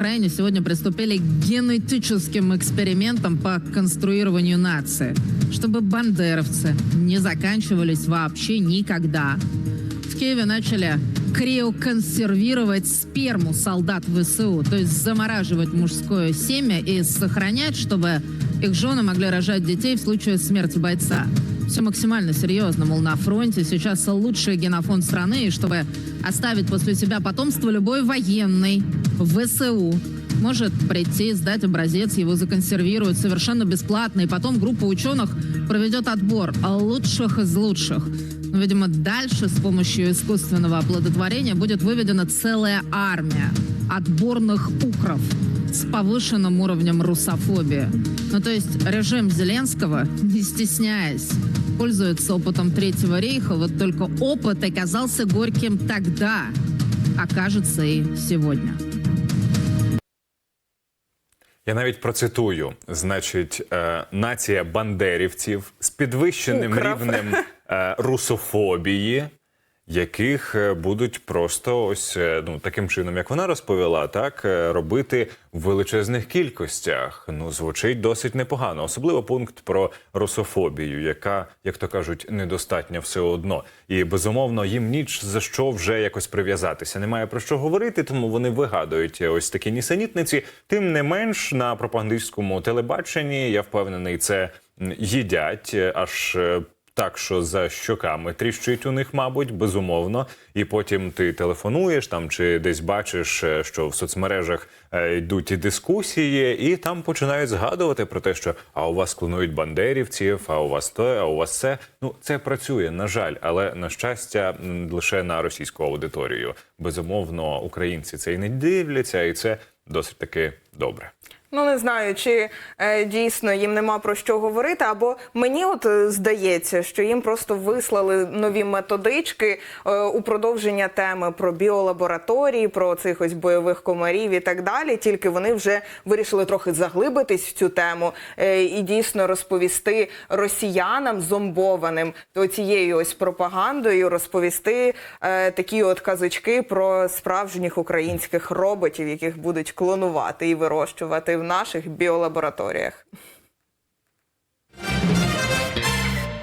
Украине сегодня приступили к генетическим экспериментам по конструированию нации, чтобы бандеровцы не заканчивались вообще никогда. В Киеве начали криоконсервировать сперму солдат ВСУ, то есть замораживать мужское семя и сохранять, чтобы их жены могли рожать детей в случае смерти бойца. Все максимально серьезно, мол, на фронте сейчас лучший генофонд страны, и чтобы оставить после себя потомство, любой военный ВСУ может прийти, сдать образец, его законсервируют совершенно бесплатно, и потом группа ученых проведет отбор лучших из лучших. Но, видимо, дальше с помощью искусственного оплодотворения будет выведена целая армия отборных укров с повышенным уровнем русофобии. Ну, то есть режим Зеленского, не стесняясь, пользуется опытом Третьего рейха, вот только опыт оказался горьким тогда, окажется и сегодня. Я навіть процитую: значить, е, нація бандерівців з підвищеним Украв. рівнем е, русофобії, яких е, будуть просто ось е, ну таким чином, як вона розповіла, так е, робити в величезних кількостях. Ну звучить досить непогано, особливо пункт про русофобію, яка, як то кажуть, недостатня все одно. І безумовно їм ніч за що вже якось прив'язатися. Немає про що говорити, тому вони вигадують ось такі нісенітниці. Тим не менш на пропагандистському телебаченні я впевнений, це їдять аж. Так, що за щоками тріщить у них, мабуть, безумовно. І потім ти телефонуєш там чи десь бачиш, е, що в соцмережах е, йдуть дискусії, і там починають згадувати про те, що а у вас клонують бандерівців, а у вас то, а у вас це. Ну це працює, на жаль, але на щастя, лише на російську аудиторію. Безумовно, українці це і не дивляться, і це досить таки добре. Ну не знаю, чи е, дійсно їм нема про що говорити, або мені от е, здається, що їм просто вислали нові методички е, у продовження теми про біолабораторії, про цих ось бойових комарів і так далі. Тільки вони вже вирішили трохи заглибитись в цю тему е, і дійсно розповісти росіянам зомбованим то цією ось пропагандою, розповісти е, такі от казочки про справжніх українських роботів, яких будуть клонувати і вирощувати в наших біолабораторіях.